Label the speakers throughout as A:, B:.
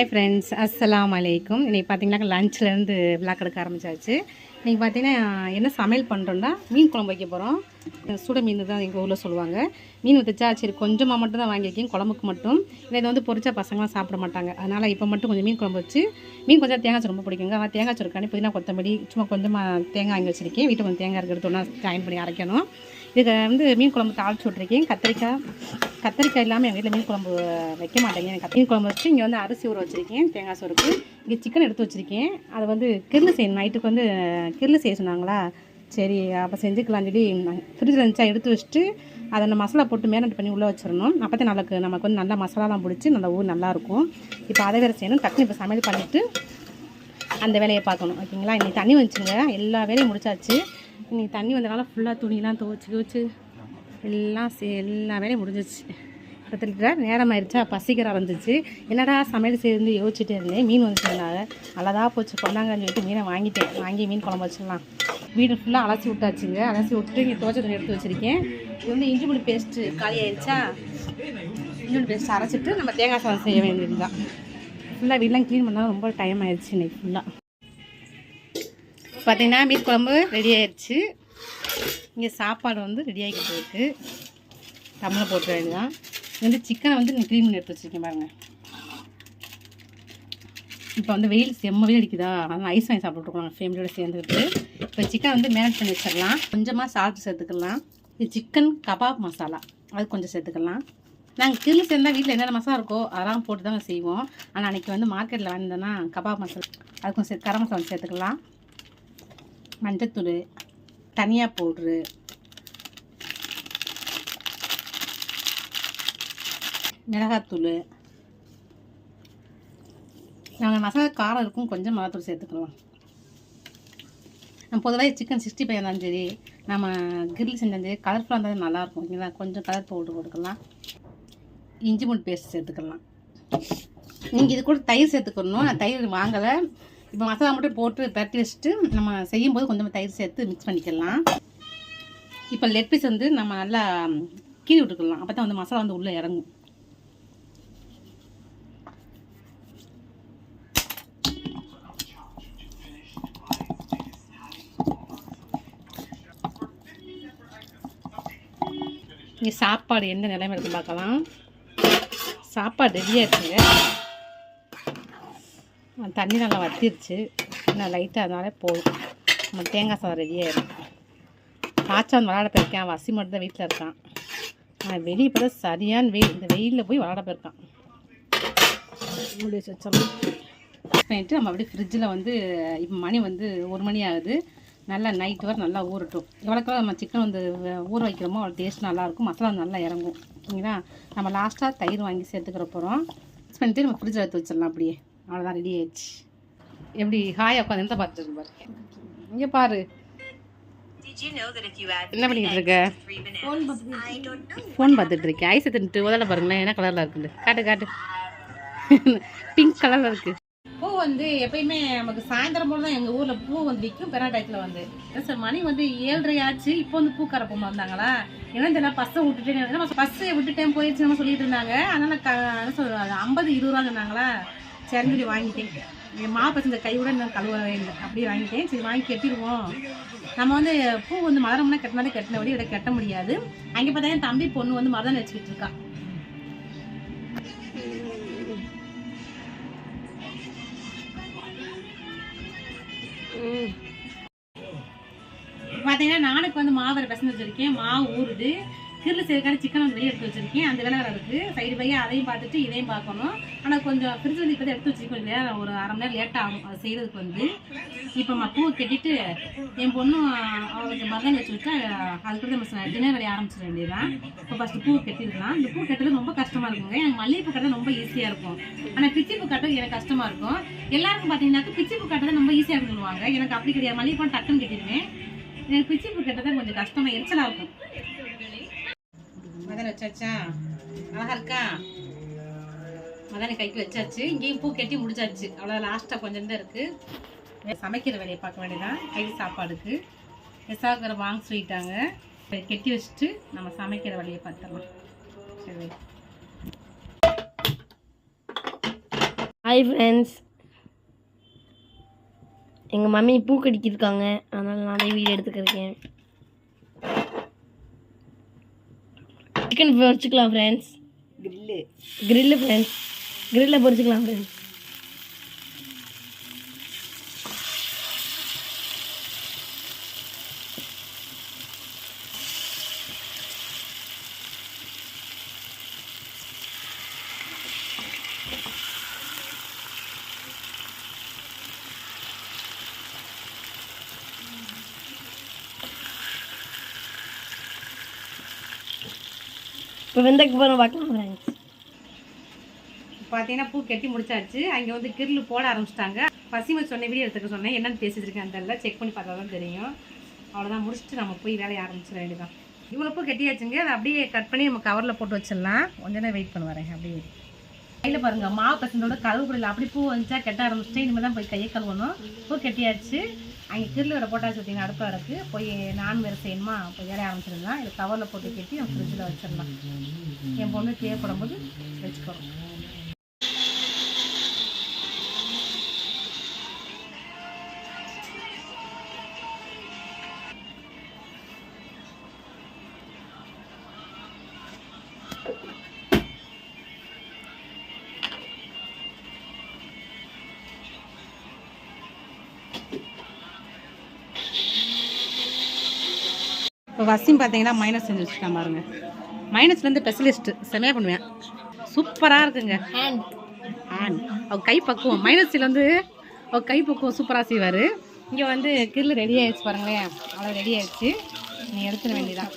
A: Hi friends அஸ்லாம் அலைக்கும் இன்றைக்கி பார்த்தீங்கன்னா லஞ்ச்லேருந்து விளாக் எடுக்க ஆரம்பிச்சாச்சு. இன்றைக்கி பார்த்தீங்கன்னா என்ன சமையல் பண்ணுறோன்னா மீன் குழம்பு வைக்க போகிறோம் சுட மீன் தான் எங்கள் ஊரில் சொல்லுவாங்க. மீன் வச்சா சரி கொஞ்சமாக மட்டும் தான் வாங்கியிருக்கேன். குழம்புக்கு மட்டும். இல்லை இதை வந்து பொரிச்சா பசங்களாம் சாப்பிட மாட்டாங்க. அதனால் இப்போ மட்டும் கொஞ்சம் மீன் குழம்பு வச்சு மீன் கொஞ்சம் தேங்காய் ரொம்ப பிடிக்குங்க. ஆனால் தேங்காய் சோறுக்காண்டி புதினா கொத்தமல்லி சும்மா கொஞ்சமாக தேங்காய் வாங்கி வச்சிருக்கேன். வீட்டுக்கு கொஞ்சம் தேங்காய் இருக்கிறது ஒன்றா ஜாயின் பண்ணி அரைக்கணும். இதுக்கு வந்து மீன் குழம்பு தாளிச்சு விட்ருக்கேன் கத்திரிக்காய் கத்திரிக்காய் இல்லாமல் எங்கள் வீட்டில் மீன் குழம்பு வைக்க மாட்டேங்க. எனக்கு மீன் குழம்பு வச்சு இங்கே வந்து அரிசி ஊற வச்சுருக்கேன். தேங்காய் சோறுக்கு. இங்கே சிக்கன் எடுத்து வச்சுருக்கேன். அதை வந்து கிரில் செய்யணும். நைட்டுக்கு வந்து கிரில் செய்ய சொன்னாங்களா? சரி அப்போ செஞ்சுக்கலாம் சொல்லி ஃப்ரிட்ஜில் இருந்துச்சா எடுத்து வச்சுட்டு அதை நம்ம மசாலா போட்டு மேரினேட் பண்ணி உள்ளே வச்சிடணும். அப்போ தான் நமக்கு நமக்கு வந்து நல்லா மசாலாலாம் பிடிச்சி நல்லா ஊர் நல்லாயிருக்கும் இப்போ அதை வேறு செய்யணும். டக்குனு இப்போ சமையல் பண்ணிவிட்டு அந்த வேலையை பார்க்கணும். ஓகேங்களா? இன்றைக்கி தண்ணி வந்துச்சுங்க. எல்லா வேலையும் முடிச்சாச்சு. இன்றைக்கி தண்ணி வந்தனால ஃபுல்லாக துணியெலாம் துவச்சி துவச்சி எல்லாம் சே எல்லா வேலையும் முடிஞ்சிச்சு கிட்டத்தட்ட நேரம் ஆயிடுச்சா? பசிக்கிற ஆரம்பிச்சிச்சு என்னடா சமையல் சேர்ந்து யோசிச்சுட்டே இருந்தேன். மீன் வந்துச்சுனால நல்லதாக போச்சு. கொண்டாங்கன்னு சொல்லிட்டு மீனை வாங்கிட்டேன். வாங்கி மீன் குழம்பு வச்சிடலாம். வீடு ஃபுல்லாக அலசி விட்டாச்சுங்க. அலசி விட்டு இங்கே துவச்ச துணி எடுத்து வச்சுருக்கேன். இது வந்து இஞ்சி முடி பேஸ்ட்டு காலி ஆயிடுச்சா இஞ்சி முடி பேஸ்ட் அரைச்சிட்டு நம்ம தேங்காய் சாதம் செய்ய வேண்டியது தான் ஃபுல்லாக வீடெலாம் க்ளீன் பண்ணால் ரொம்ப டைம் ஆயிடுச்சு இன்னைக்கு ஃபுல்லாக பார்த்தீங்கன்னா மீன் குழம்பு ரெடி ஆயிடுச்சு இங்கே சாப்பாடு வந்து ரெடி ஆகிக்கிட்டு இருக்கு தமிழை போட்டு வேண்டியதான் இது வந்து சிக்கனை வந்து நீங்கள் க்ளீன் பண்ணி எடுத்து வச்சுருக்கேன் பாருங்கள் இப்போ வந்து வெயில் செம்ம வெயில் அடிக்குதா? அதனால் ஐஸ் வாங்கி சாப்பிட்டுருக்கோம் ஃபேமிலியோட சேர்ந்துக்கிட்டு இப்போ சிக்கன் வந்து மேனேஜ் பண்ணி வச்சிடலாம். கொஞ்சமாக சால்ட் சேர்த்துக்கலாம். இது சிக்கன் கபாப் மசாலா அது கொஞ்சம் சேர்த்துக்கலாம். நாங்கள் கிரில் சேர்ந்தால் வீட்டில் என்னென்ன மசாலா இருக்கோ அதெல்லாம் போட்டு தாங்க செய்வோம். ஆனால் அன்றைக்கி வந்து மார்க்கெட்டில் வாங்கினோன்னா கபாப் மசாலா அது கொஞ்சம் சே- கரம் மசாலா சேர்த்துக்கலாம். மஞ்சத்தூள் தனியா பவுட்ரு. மிளகாத்தூள். நாங்கள் மசாலா காரம் இருக்கும் கொஞ்சம் மிளகாத்தூள் சேர்த்துக்கலாம். நம்ம பொதுவாக சிக்கன் சிக்ஸ்டி ஃபைவ் இருந்தாலும் சரி நம்ம கிரில் செஞ்சாலும் சரி கலர்ஃபுல்லாக இருந்தாலும் நல்லாயிருக்கும் ஓகேங்களா கொஞ்சம் கலர் பவுட்ரு போட்டுக்கலாம். இஞ்சி பூண்டு பேஸ்ட் சேர்த்துக்கலாம். நீங்கள் இது கூட தயிர் சேர்த்துக்கணும். நான் தயிர் வாங்கலை. இப்போ மசாலா மட்டும் போட்டு பரட்டி வச்சுட்டு நம்ம செய்யும்போது கொஞ்சமாக தயிர் சேர்த்து மிக்ஸ் பண்ணிக்கலாம். இப்போ லெட் பீஸ் வந்து நம்ம நல்லா கீழி விட்டுக்கலாம். அப்போ தான் வந்து மசாலா வந்து உள்ளே இறங்கும். இங்கே சாப்பாடு எந்த நிலைமை இருக்குன்னு பார்க்கலாம். சாப்பாடு ரெடியாக இருக்குங்க தண்ணி நல்லா வத்திருச்சு. நான் லைட்டாக அதனாலே போதும். நம்ம தேங்காய் சாதம் ரெடியாகிடும் காய்ச்சல் விளாட போயிருக்கேன். வசி மட்டும் தான் வீட்டில் இருக்கான். நான் வெளியே இப்போ தான் சரியான வெயில் இந்த வெயிலில் போய் விளாட போயிருக்கான். பண்ணிட்டு நம்ம அப்படியே ஃப்ரிட்ஜில் வந்து இப்போ மணி வந்து ஒரு மணி ஆகுது. நல்லா நைட் வரை நல்லா ஊறட்டும். எவ்வளோக்கெவ்வளோ நம்ம சிக்கன் வந்து ஊற வைக்கிறோமோ அவ்வளோ டேஸ்ட் நல்லாயிருக்கும் மசாலா நல்லா இறங்கும். ஓகேங்களா நம்ம லாஸ்ட்டாக தயிர் வாங்கி சேர்த்துக்கிற போகிறோம் மிக்ஸ் பண்ணிட்டு நம்ம ஃப்ரிட்ஜில் எடுத்து வச்சிடலாம் அப்படியே. அவ்வளோதான் ரெடி ஆயிடுச்சு. எப்படி ஹாயாக உட்காந்து எந்த பார்த்துட்டு பாரு. இங்கே பாரு.
B: Did you know that if you add
A: என்ன பண்ணிக்கிட்டு இருக்க. ஃபோன் பார்த்துட்டு இருக்கேன். ஐஸ் எடுத்துட்டு முதல்ல பாருங்களேன். என்ன கலரில் இருக்குது காட்டு காட்டு. பிங்க் கலரில் இருக்கு. பூ வந்து எப்பயுமே நமக்கு சாயந்தரம் போல தான் எங்கள் ஊரில் பூ வந்து விற்கும். பெரா டயத்தில் வந்து. என்ன சார் மணி வந்து ஏழரை ஆச்சு. இப்போ வந்து பூ கரப்போம் வந்தாங்களா? என்ன தெரியல. பஸ்ஸை விட்டுட்டேன் பஸ்ஸை விட்டுட்டேன் போயிடுச்சு நம்ம சொல்லிட்டு இருந்தாங்க. அதனால் க என்ன சொல்றது ஐம்பது இருபது ரூபா சொன்னாங்களா? சரின்னு சொல்லி வாங்கிட்டேன். என் மா பசங்க கையோட இன்னும் கழுவவே இல்லை. அப்படியே வாங்கிட்டேன். சரி வாங்கி கட்டிடுவோம் நம்ம வந்து பூ வந்து மரம்னா கட்டினாலே கட்டினபடி இதை கட்ட முடியாது. அங்கே பார்த்தா என் தம்பி பொண்ணு வந்து மரம் வச்சுக்கிட்டு இருக்கா. பார்த்தீங்கன்னா நானுக்கு வந்து மாவு வேறு பிசைஞ்சு வச்சிருக்கேன் மாவு ஊறுது. கிரில் செய்யறதுக்கான சிக்கன் வந்து வெளியே எடுத்து வச்சிருக்கேன். அந்த வேலை இருக்குது சைடு பையாக அதையும் பார்த்துட்டு இதையும் பார்க்கணும். ஆனால் கொஞ்சம் ஃப்ரிட்ஜ் வந்து இப்போ எடுத்து வச்சிருக்கோம். இல்லையா? ஒரு அரை மணி நேரம் லேட் ஆகும். அது செய்கிறதுக்கு வந்து. இப்போ நம்ம பூ கட்டிட்டு என் பொண்ணும் அவளுக்கு மகன் வச்சு விட்டா அதுக்கு நம்ம டின்னர் வேலையை ஆரம்பிச்சிட வேண்டியதான் இப்போ ஃபஸ்ட்டு பூ கட்டிருக்கலாம். இந்த பூ கட்டுறது ரொம்ப கஷ்டமாக இருக்குங்க. எனக்கு மல்லிகைப்பூ கட்டுறது ரொம்ப ஈஸியாக இருக்கும். ஆனால் பிச்சி பூ கட்டுறது எனக்கு கஷ்டமாக இருக்கும். எல்லாருக்கும் பார்த்தீங்கன்னாக்கா பிச்சி பூ கட்டுறது ரொம்ப ஈஸியாக இருக்குன்னு சொல்லுவாங்க. எனக்கு அப்படி கிடையாது. மல்லிகைப்பூ டக்குன்னு கட்டிடுவேன். எனக்கு பிச்சி பூ கட்டுறது கொஞ்சம் கஷ்டமாக எரிச்சலாக இருக்கும். மதனை வச்சாச்சா? அழகா இருக்கா? மதனை கைக்கு வச்சாச்சு. இங்கேயும் பூ கட்டி முடிச்சாச்சு. அவ்வளோ லாஸ்ட்டாக கொஞ்சம் தான் இருக்குது சமைக்கிற வேலையை பார்க்க வேண்டியதான் கைக்கு சாப்பாடுக்கு. எசாக்கிற வாங்க சொல்லிட்டாங்க. கெட்டி வச்சுட்டு நம்ம சமைக்கிற வேலையை பார்த்துடலாம். சரி
C: ஹாய் ஃப்ரெண்ட்ஸ் எங்கள் மம்மி பூ கடிக்கிருக்காங்க அதனால் நானே வீடியோ எடுத்துக்கிருக்கேன் சிக்கன் பொரிச்சுக்கலாம் ஃப்ரெண்ட்ஸ்
A: கிரில்லு
C: கிரில்லு ஃப்ரெண்ட்ஸ் கிரில்லில் பொரிச்சுக்கலாம் ஃப்ரெண்ட்ஸ் இப்போ வெந்தக்கு போகிறோம் பார்க்கலாம் ஃப்ரெண்ட்ஸ்
A: பார்த்தீங்கன்னா பூ கட்டி முடிச்சாச்சு. அங்கே வந்து கிரில் போட ஆரம்பிச்சிட்டாங்க. பசிமை சொன்ன வீடியோ எடுத்துக்க சொன்னேன். என்னென்னு பேசிட்டு அந்த செக் பண்ணி பார்த்தா தான் தெரியும். அவ்வளோதான் முடிச்சுட்டு நம்ம போய் வேலையை ஆரம்பிச்சிட வேண்டியதான் இவ்வளோ பூ கட்டியாச்சுங்க. அதை அப்படியே கட் பண்ணி நம்ம கவரில் போட்டு வச்சிடலாம். கொஞ்ச நேரம் வெயிட் பண்ண வரேன். அப்படியே. கையில் பாருங்க மாவு பசங்களோட கழுவுக்குள்ள அப்படி பூ வந்துச்சா கெட்ட ஆரம்பிச்சிட்டு இனிமேல் தான் போய் கையை கழுவணும். பூ கட்டியாச்சு. அங்கே கிரில் வர போட்டாச்சு பார்த்தீங்கன்னா இருக்குது போய் நான் வேறு செய்யணுமா? போய் வேலையை ஆரம்பிச்சிருந்தான் இது கவரில் போட்டு கட்டி நம்ம ஃப்ரிட்ஜில் வச்சிடலாம். என் பொண்ணு தேவைப்படும் போது வச்சுக்கிறோம் இப்போ வசிம் பார்த்தீங்கன்னா மைனஸ் செஞ்சு வச்சுட்டான் பாருங்க மைனஸ்லேருந்து ஸ்பெஷலிஸ்ட்டு செமையாக பண்ணுவேன். சூப்பராக இருக்குங்க.
C: ஹேண்ட்
A: ஆன் அவ கை பக்குவம். மைனஸில் வந்து அவ கை பக்குவம் சூப்பராக செய்வார். இங்கே வந்து கிரில் ரெடி ஆயிடுச்சு பாருங்களேன். அவ்வளோ ரெடி ஆயிடுச்சு. நீ எடுத்துட வேண்டியதான்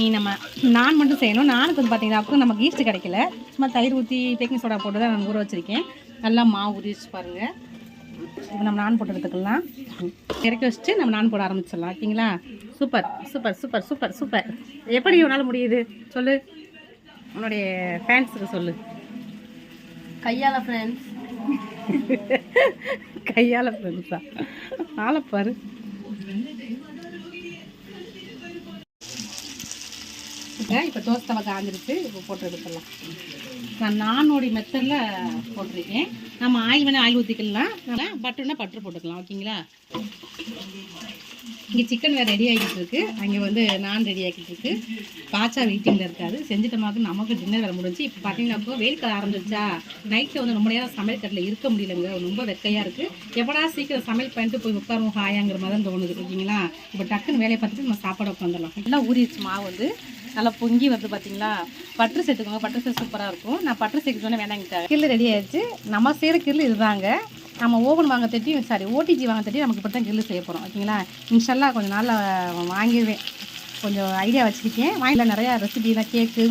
A: நீ நம்ம நான் மட்டும் செய்யணும். நானுக்கு வந்து பார்த்தீங்கன்னா அப்போ நமக்கு ஈஸ்ட் கிடைக்கல. சும்மா தயிர் ஊற்றி பேக்கிங் சோடா போட்டு தான் நான் ஊற வச்சுருக்கேன். நல்லா மாவு ஊறிச்சு பாருங்கள் இப்போ நம்ம நான் போட்டு எடுத்துக்கலாம். இறக்கி வச்சுட்டு நம்ம நான் போட ஆரம்பிச்சிடலாம். ஓகேங்களா? Super super super super super. எப்படி உன்னால் முடியுது? சொல்லு. உன்னுடைய ஃபேன்ஸுக்கு சொல்லு.
C: கையால் ஃப்ரெண்ட்ஸ்
A: கையால் பெருசா ஆளை பாரு. இப்போ தோசை தவா காஞ்சிருச்சு இப்போ போட்டு எடுத்துடலாம் நான் நானோடைய மெத்தடில் போட்டிருக்கேன். நம்ம ஆயில் வேணால் ஆயில் ஊற்றிக்கலாம் பட்டர்னா பட்டர் போட்டுக்கலாம். ஓகேங்களா இங்கே சிக்கன் வேறு ரெடி ஆகிட்டு இருக்கு. அங்கே வந்து நான் ரெடி ஆகிட்டு இருக்கு. பாச்சா வெயிட்டிங்கில் இருக்காது செஞ்சுட்டமாக்கு நமக்கு டின்னர் வேலை முடிஞ்சு இப்போ பார்த்தீங்கன்னா வெயில் கால ஆரம்பிச்சிருச்சா? நைட்டில் வந்து ரொம்ப நேரம் சமையல் கட்டில் இருக்க முடியலங்க. ரொம்ப வெக்கையாக இருக்குது எப்படா சீக்கிரம் சமையல் பண்ணிட்டு போய் உட்காரும் ஹாயாங்கிற மாதிரி தான் தோணுது. ஓகேங்களா? இப்போ டக்குன்னு வேலையை பார்த்துட்டு நம்ம சாப்பாடு உட்காந்துடலாம் நல்லா ஊறிடுச்சு மாவு வந்து. நல்லா பொங்கி வருது பார்த்தீங்களா பட்டர் சேர்த்துக்கோங்க. பட்டர் சேர்த்து சூப்பராக இருக்கும். நான் பட்டர் சேர்க்க சொன்னேன் வேணாங்கிட்டாங்க கில்லு ரெடி ஆயிடுச்சு. நம்ம செய்கிற கில்லு இதுதாங்க. நம்ம ஓவன் வாங்க தட்டியும் சாரி ஓடிஜி வாங்க தட்டி நமக்கு இப்போ தான் கில்லு செய்ய போகிறோம் ஓகேங்களா? இன்ஷல்லாம் கொஞ்சம் நாளில் வாங்கிடுவேன் கொஞ்சம் ஐடியா வச்சுருக்கேன். வாங்கில நிறையா ரெசிபிலாம் கேக்கு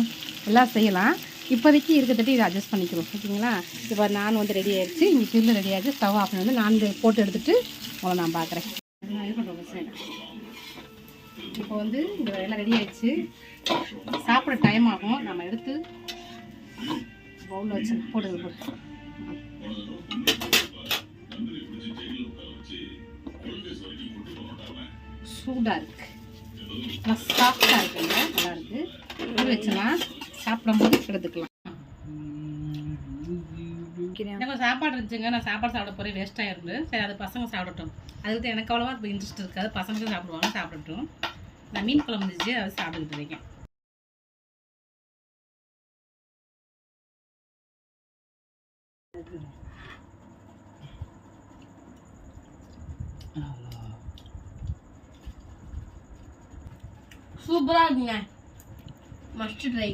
A: எல்லாம் செய்யலாம். இப்போதைக்கு இருக்க தட்டி இதை அட்ஜஸ்ட் பண்ணிக்கிறோம் ஓகேங்களா? இப்போ நான் வந்து ரெடி ஆகிடுச்சு இங்கே கில்லு ரெடி ஆகிடுச்சு ஸ்டவ் ஆஃப் வந்து நான் போட்டு எடுத்துகிட்டு உங்களை நான் பார்க்குறேன். இப்போ வந்து இந்த எல்லாம் ரெடி ஆகிடுச்சு சாப்பிட டைம் ஆகும். நம்ம எடுத்து பவுலில் வச்சு போட்டு போட்டு சூடாக இருக்கு நல்லா சாஃப்டாக இருக்குங்க நல்லா இருக்கு. இது வச்சுலாம் சாப்பிடும்போது எடுத்துக்கலாம் எனக்கு சாப்பாடு இருந்துச்சுங்க. நான் சாப்பாடு சாப்பிட போகிறேன் வேஸ்ட் ஆயிருந்து சரி அது பசங்க சாப்பிடட்டும். அதுக்கு எனக்கு அவ்வளோவா இப்போ இன்ட்ரெஸ்ட் இருக்காது. பசங்க சாப்பிடுவாங்க சாப்பிடட்டும். நான் மீன் குழம்பு இருந்துச்சு அதை சாப்பிட்டுக்கிட்டு இருக்கேன்.
C: சூப்பராக இருக்குங்க மஸ்ட் ட்ரை